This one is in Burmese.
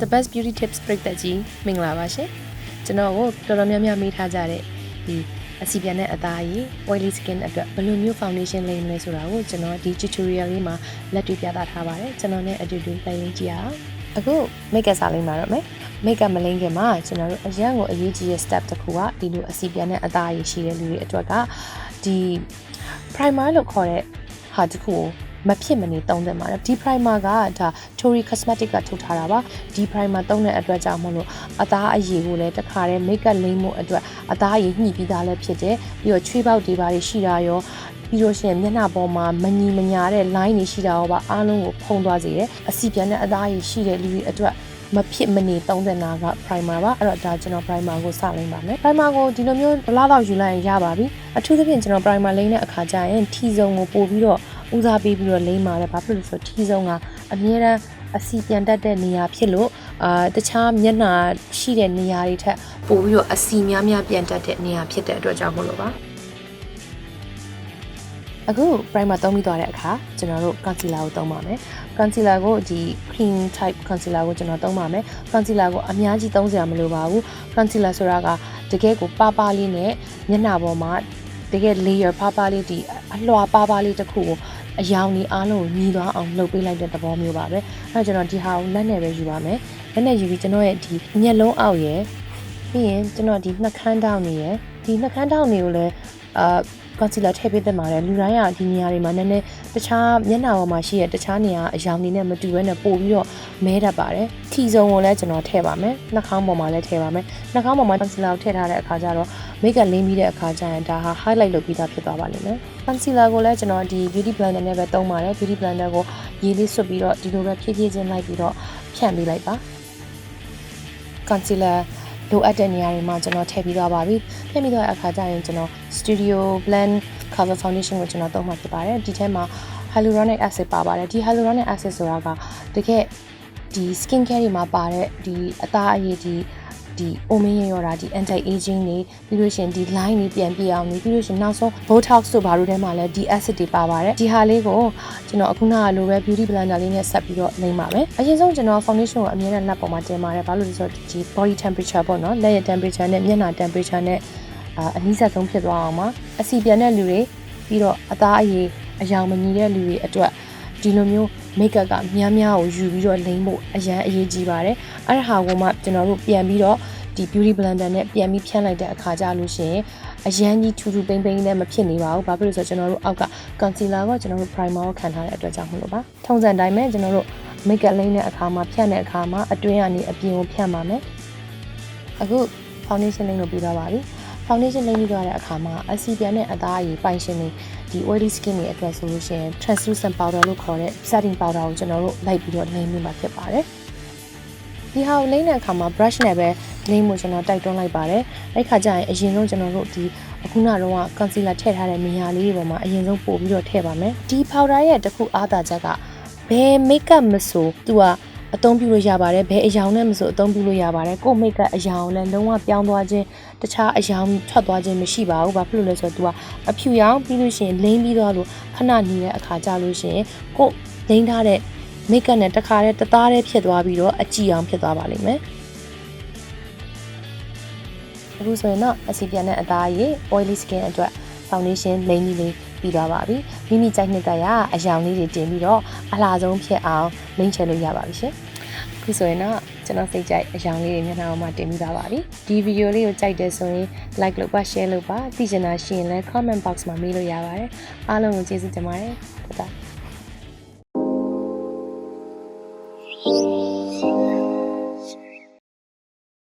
The Best Beauty Tips ပရိသတ်ကြီးမင်္ဂလာပါရှင်ကျွန်တော်ကိုတော်တော်များများမေးထားကြတဲ့ဒီအစီပြန်တဲ့အသားရည် oily skin အတွက်ဘယ်လိုမျိုး foundation လိမ့်မလဲဆိုတာကိုကျွန်တော်ဒီ tutorial လေးမှာလက်တွေ့ပြသထားပါတယ်ကျွန်တော်နဲ့အတူတူပြန်လင်းကြည့်ရအောင်အခု make up စာလိမ့်ပါတော့မယ် make up မလိမ့်ခင်မှာကျွန်တော်တို့အရန်ကိုအရေးကြီးတဲ့ step တစ်ခုကဒီလိုအစီပြန်တဲ့အသားရည်ရှိတဲ့လူတွေအတွက်ကဒီ primer လို့ခေါ်တဲ့ဟာတစ်ခုကို မဖြစ်မနေသုံးသင့်ပါတယ်ဒီ primer ကဒါ Tory Cosmetic ကထုတ်ထားတာပါဒီ primer သုံးတဲ့အတွက်ကြောင့်မလို့အသားအရည်ကိုလည်းတခါတည်း make up လိမ့်မှုအတွက်အသားအရည်ညှိပြီးသားလည်းဖြစ်တယ်ပြီးတော့ချွေးပေါက်တွေပါရှိတာရောပြီးလို့ရှိရင်မျက်နှာပေါ်မှာမညီမညာတဲ့ line တွေရှိတာရောပါအားလုံးကိုဖုံးသွားစေတယ်အစီပြန်တဲ့အသားအရည်ရှိတဲ့လူတွေအတွက်မဖြစ်မနေသုံးတဲ့နာက primer ပါအဲ့တော့ဒါကျွန်တော် primer ကိုစလိမ့်ပါမယ် primer ကိုဒီလိုမျိုးဘလားတော့ယူလိုက်ရင်ရပါပြီအထူးသဖြင့်ကျွန်တော် primer လိမ့်တဲ့အခါကျရင် T ဇုံကိုပို့ပြီးတော့ ဦးစားပေးပြီးတော့လိမ့်ပါတယ်ဘာဖြစ်လို့လဲဆိုတော့ T ဇုံကအမြဲတမ်းအစီပြန်တတ်တဲ့နေရာဖြစ်လို့အာတခြားမျက်နှာရှိတဲ့နေရာတွေထက်ပိုပြီးတော့အစီများများပြန်တတ်တဲ့နေရာဖြစ်တဲ့အတွက်ကြောင့်မို့လို့ပါအခု primer သုံးပြီးသွားတဲ့အခါကျွန်တော်တို့ concealer ကိုသုံးပါမယ် concealer ကိုဒီ cream type concealer ကိုကျွန်တော်သုံးပါမယ် concealer ကိုအများကြီးသုံးစရာမလိုပါဘူး concealer ဆိုတာကတကယ်ကိုပါပါလေးနဲ့မျက်နှာပေါ်မှာတကယ် layer ပါပါလေးဒီအ လွှာပါပါလေးတစ်ခုကိုအယောင်ဒီအားလုံးကိုညီသွားအောင်လုပ်ပေးလိုက်တဲ့သဘောမျိုးပါပဲအဲကျွန်တော်ဒီဟာကိုလက်နဲ့ပဲယူပါမယ်လက်နဲ့ယူပြီးကျွန်တော်ရဲ့ဒီမျက်လုံးအောက်ရယ်ပြီးရင်ကျွန်တော်ဒီနှာခမ်းတောက်နေရယ်ဒီနှာခမ်းတောက်နေကိုလည်းအာ concealer ထည့်ပေးသင့်ပါတယ်လူတိုင်းကဒီနေရာတွေမှာနည်းနည်းတခြားမျက်နှာပေါ်မှာရှိတဲ့တခြားနေရာအယောင်တွေနဲ့မတူဘဲနဲ့ပို့ပြီးတော့မဲတတ်ပါတယ်ထီစုံကိုလည်းကျွန်တော်ထည့်ပါမယ်နှာခေါင်းပေါ်မှာလည်းထည့်ပါမယ်နှာခေါင်းပေါ်မှာ concealer ကိုထည့်ထားတဲ့အခါကျတော့ make up လင်းပြီးတဲ့အခါကျရင်ဒါဟာ highlight လုပ်ပြီးသားဖြစ်သွားပါလိမ့်မယ် concealer ကိုလည်းကျွန်တော်ဒီ beauty blender နဲ့ပဲသုံးပါတယ် beauty blender ကိုရေလေးဆွတ်ပြီးတော့ဒီလိုပဲဖြည်းဖြည်းချင်းလိုက်ပြီးတော့ဖြန့်ပေးလိုက်ပါ concealer လိုအပ်တဲ့နေရာတွေမှာကျွန်တော်ထည့်ပြီးသွားပါပြီထည့်ပြီးတော့အခါကျရင်ကျွန်တော် Studio Blend Cover Foundation ကိုကျွန်တော်သုံးမှာဖြစ်ပါတယ်ဒီထဲမှာ hyaluronic acid ပါပါတယ်ဒီ hyaluronic acid ဆိုတာကတကယ်ဒီ skin care တွေမှာပါတဲ့ဒီအသားအရည်ဒီ ဒီ omega ရောတာဒီ anti aging တွေပြီးလို့ရှိရင်ဒီ line တွေပြန်ပြအောင်နေပြီးလို့ရှိရင်နောက်ဆုံး botox တို့ဘာလို့ထဲမှာလဲဒီ acid တွေပါပါတယ်ဒီဟာလေးကိုကျွန်တော်အခုနကလိုပဲ beauty blender လေးနဲ့ဆက်ပြီးတော့လိမ့်ပါမယ်အရင်ဆုံးကျွန်တော် foundation ကိုအမြဲတမ်းလက်ပေါ်မှာတင်ပါတယ်ဘာလို့လဲဆိုတော့ဒီ body temperature ပေါ့နော်လက်ရဲ့ temperature နဲ့မျက်နှာ temperature နဲ့အာအနည်းဆက်ဆုံးဖြစ်သွားအောင်ပါအစီပြန်တဲ့လူတွေပြီးတော့အသားအရည်အယောင်မညီတဲ့လူတွေအတွက်ဒီလိုမျိုး make up ကများများကိုယူပြီးတော့လိမ့်ဖို့အရန်အရေးကြီးပါတယ်အဲ့ဒါဟာကိုမှကျွန်တော်တို့ပြန်ပြီးတော့ဒီ beauty blender နဲ့ပြန်ပြီးဖြန်းလိုက်တဲ့အခါကျလို့ရှိရင်အရန်ကြီးထူထူပိမ့်ပိမ့်နဲ့မဖြစ်နေပါဘူး။ဘာဖြစ်လို့လဲဆိုတော့ကျွန်တော်တို့အောက်က concealer ကကျွန်တော်တို့ primer ကိုခံထားတဲ့အတွက်ကြောင့်မလို့ပါ။ထုံစံတိုင်းပဲကျွန်တော်တို့ make up လိမ့်တဲ့အခါမှာဖြန့်တဲ့အခါမှာအတွင်းကနေအပြင်ကိုဖြန့်ပါမယ်။အခု foundation လိမ့်လို့ပြီးသွားပါပြီ။ foundation လိမ့်ပြီးသွားတဲ့အခါမှာအစီပြန်တဲ့အသားအရည်ပိုင်ရှင်တွေဒီ oily skin တွေအတွက်ဆိုလို့ရှိရင် translucent powder လို့ခေါ်တဲ့ setting powder ကိုကျွန်တော်တို့လိုက်ပြီးတော့လိမ့်မိမှာဖြစ်ပါတယ်။ဒီဟာကိုလိမ့်တဲ့အခါမှာ brush နဲ့ပဲလိမ့်မှုကျွန်တော်တိုက်တွန်းလိုက်ပါတယ်အဲ့ခါကျရင်အရင်ဆုံးကျွန်တော်တို့ဒီအခုနတော့ concealer ထည့်ထားတဲ့နေရာလေးတွေပေါ်မှာအရင်ဆုံးပို့ပြီးတော့ထည့်ပါမယ်ဒီ powder ရဲ့တစ်ခုအားသာချက်ကဘယ် makeup မဆိုသူက အသုံးပြုလို့ရပါတယ်ဘယ်အယောင်နဲ့မဆိုအသုံးပြုလို့ရပါတယ်ကို့ makeup အယောင်နဲ့လုံးဝပြောင်းသွားခြင်းတခြားအယောင်ထွက်သွားခြင်းမရှိပါဘူးဘာဖြစ်လို့လဲဆိုတော့ तू ကအဖြူရောင်ပြီးလို့ရှိရင်လိမ့်ပြီးသွားလို့ခဏနေတဲ့အခါကြလို့ရှိရင်ကို့လိမ့်ထားတဲ့ make up နဲ့တခါတည်းတသားတည်းဖြစ်သွားပြီးတော့အကြည့်အောင်ဖြစ်သွားပါလိမ့်မယ်အခုဆိုရင်တော့အစီပြန်တဲ့အသားရည် oily skin အတွက် foundation လိမ့်ကြီးလေးပြီးသွားပါပြီမိမိကြိုက်နှစ်သက်ရအယောင်လေးတွေတင်ပြီးတော့အလှဆုံးဖြစ်အောင်လိမ့်ချလို့ရပါပြီရှင်အခုဆိုရင်တော့ကျွန်တော်စိတ်ကြိုက်အယောင်လေးတွေမျက်နှာပေါ်မှာတင်ပြီးသားပါပြီဒီဗီဒီယိုလေးကိုကြိုက်တယ်ဆိုရင် like လုပ်ပါ share လုပ်ပါသိချင်တာရှိရင်လည်း comment box မှာမေးလို့ရပါတယ်အားလုံးကိုကျေးဇူးတင်ပါတယ်တတာ